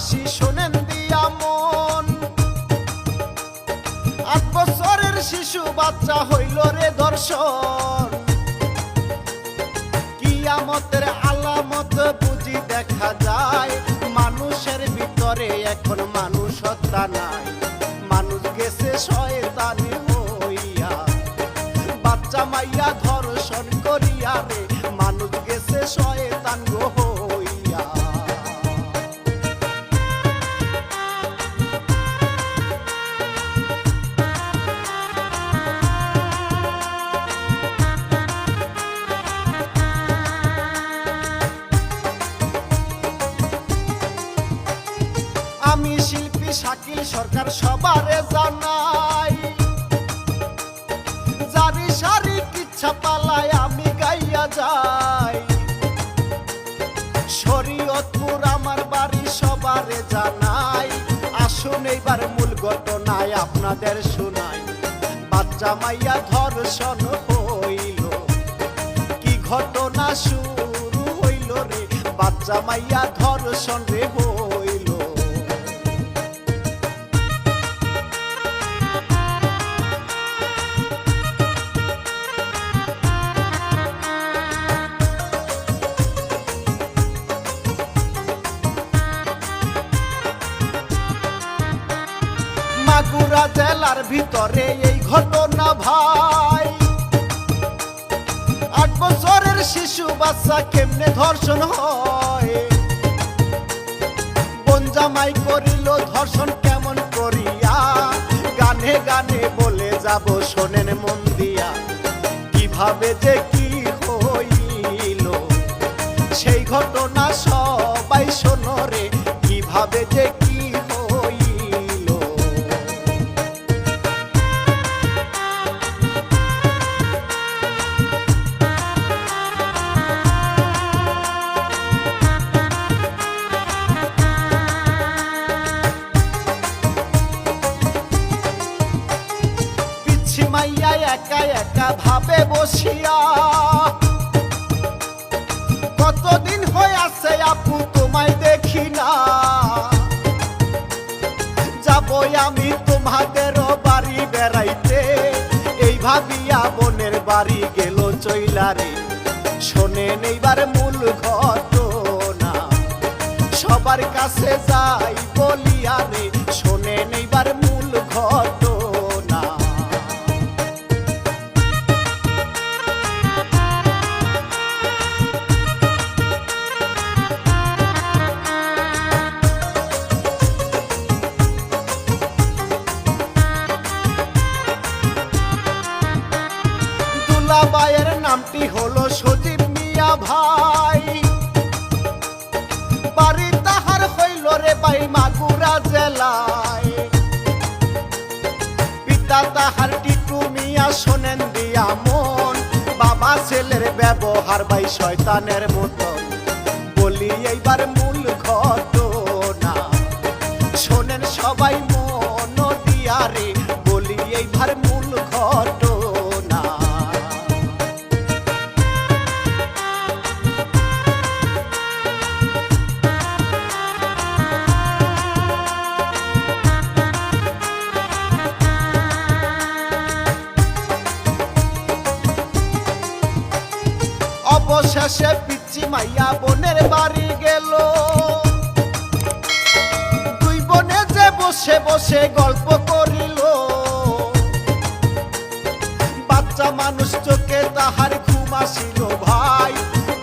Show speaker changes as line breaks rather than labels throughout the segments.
বিশ্ববাসী শোনেন দিয়া মন। আট বছরের শিশু বাচ্চা হইল রে দর্শন। কিয়ামতের আলামত বুঝি দেখা যায়, মানুষের ভিতরে এখন মানুষ হত্যা নাই। মূল আপনাদের শোনাই। বাচ্চা মাইয়া ধর্ষণ হইল। কি ঘটনা শুরু হইল রে? বাচ্চা মাইয়া ধর্ষণ রে হইল জেলার ভিতরে এই ঘটনা ভাই। আট বছরের শিশু বাচ্চা কেমনে ধর্ষণ হয়? বনজামাই করিল, ধর্ষণ কেমন করিয়া? গানে গানে বলে যাব, শোনেন মন দিয়া। কীভাবে যে কি হইল? সেই ঘটনা সবাই শোনরে কীভাবে যে কি বসিয়া। কতদিন হয়ে আছে আপু তোমায় দেখি না। যাবই আমি তোমাদের বাড়ি বেড়াইতে। এই ভাবিয়া বোনের বাড়ি গেল চইলারে শোনেন এইবার মূল ঘটনা। সবার কাছে যাই বলিয়া রে। শোনেন এইবার জেলায়। পিতা তাহার টিটু মিয়া শোনেন দিয়া মন? বাবা ছেলের ব্যবহার বাই শয়তানের মতন। বলি এইবার মূল অবশেষে পিচ্ছি মাইয়া বোনের বাড়ি গেল। দুই বোনে যে বসে বসে গল্প করিল। বাচ্চা মানুষ চোখে তাহার ঘুম আসিল। ভাই,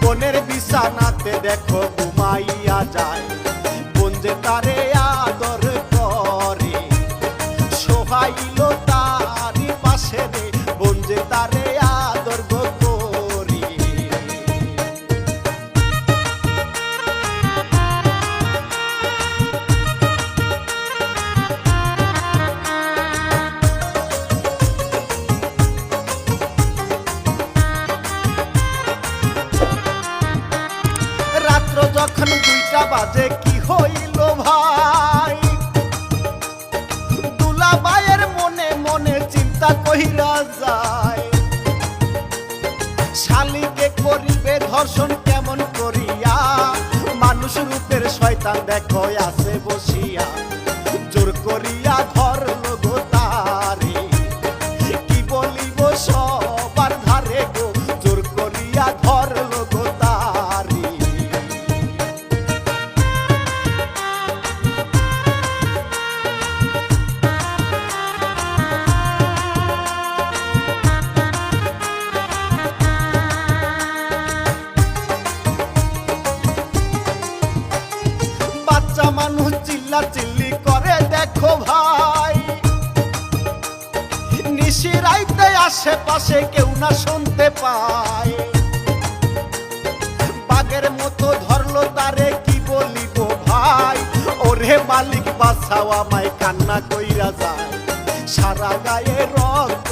বোনের বিছানাতে দেখো, ঘুমাইয়া যায়। কহিরা যায়। শালিকে করিবে ধর্ষণ কেমন করিয়া? মানুষ রূপের শয়তান দেখো আছে বসিয়া। আশেপাশে কেউ না শুনতে পায়। বাগের মতো ধরলো তারে, কি বলিব ভাই? ওরে মালিক বাসাও আমায় কান্না কইরা যায়। সারা গায়ে রক্ত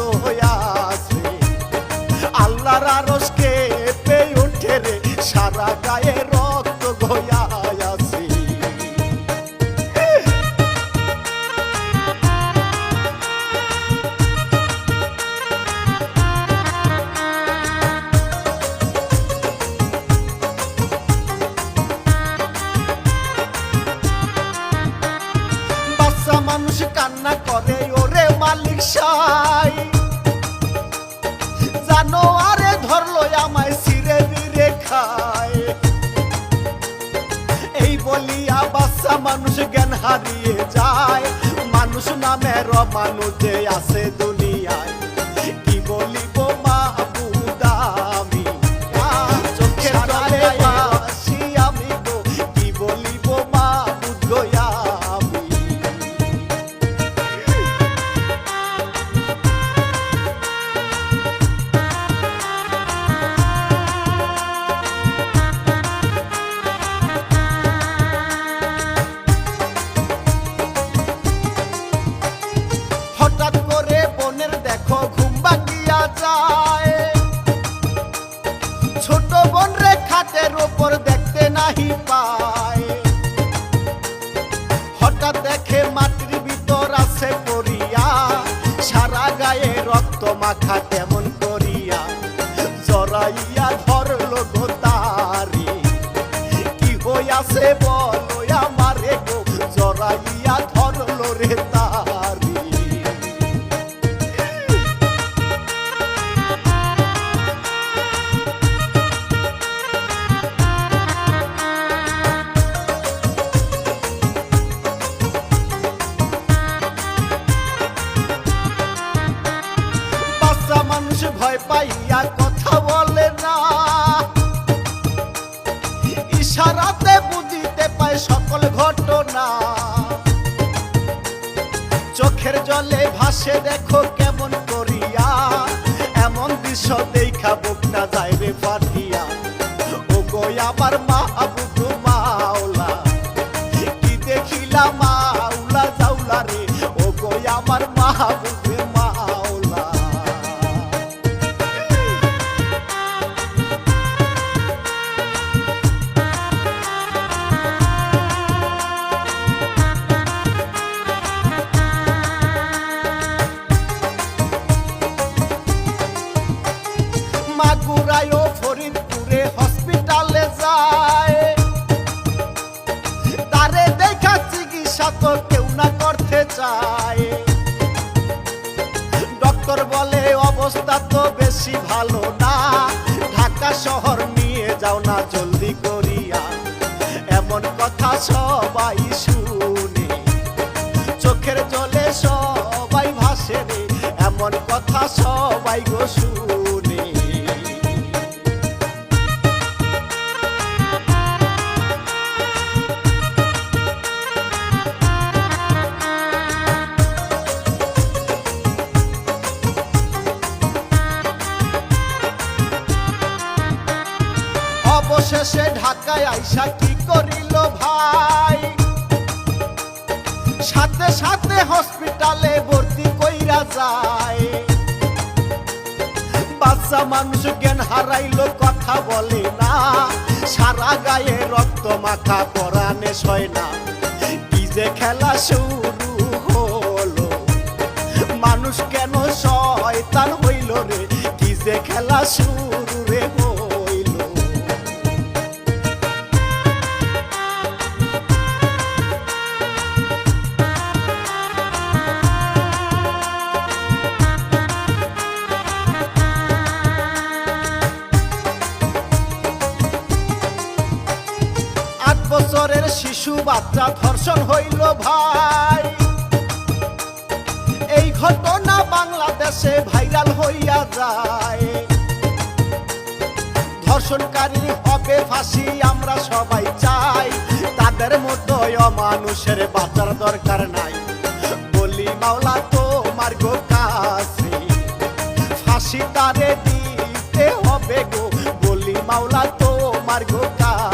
মানুষ জ্ঞান হারিয়ে যায়। মানুষ নামের মানুষ যে আছে দুনিয়ায়। রক্ত চোখের জলে ভাসে দেখো কেমন করিয়া। এমন দৃশ্য দেখা বুকটা যাইবে ফাটিয়া। ও অবস্থা তো বেশি ভালো না। ঢাকা শহর নিয়ে যাও না জলদি করিয়া। এমন কথা সবাই শুনে। চোখের জলে সবাই ভাসে রে। এমন কথা সবাই গো শুনে। ঢাকায় কি করিল ভাই? সাথে সাথে হসপিটালে ভর্তি কইরা যায়। বাচ্চা মানুষ জ্ঞান হারাইলো, কথা বলে না। সারা গায়ে রক্ত মাখা পরানে সয় না। কি যে খেলা শুরু হলো? মানুষ কেন শয়তান হইল রে? কি যে খেলা শুরু শিশু বাচ্চা ধর্ষণ হইল ভাই। এই ঘটনা বাংলাদেশে ভাইরাল হইয়া যায়। ধর্ষণকারী হবে ফাঁসি আমরা সবাই চাই। তাদের মতো মানুষের বাঁচার দরকার নাই। বলি মাওলা তো মার্গ কাছে ফাঁসি তারে দিতে হবে গো। বলি মাওলা তো মার্গ কাছে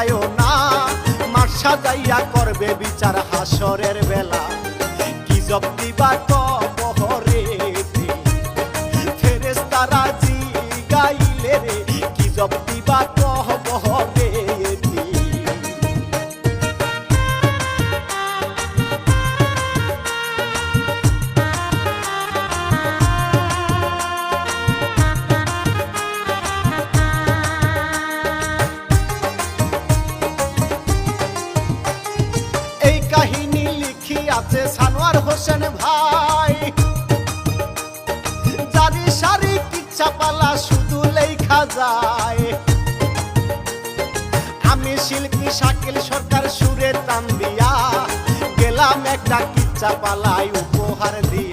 চলতে যায় না। মাঠ সাজাইয়া করবে বিচার হাসরের বেলা। কি জব দিবা কবহরে শিল্পী শাকিল সরকার সুরে তান দিয়া গেলাম একটা কিচ্ছা পালাই উপহার দিয়া।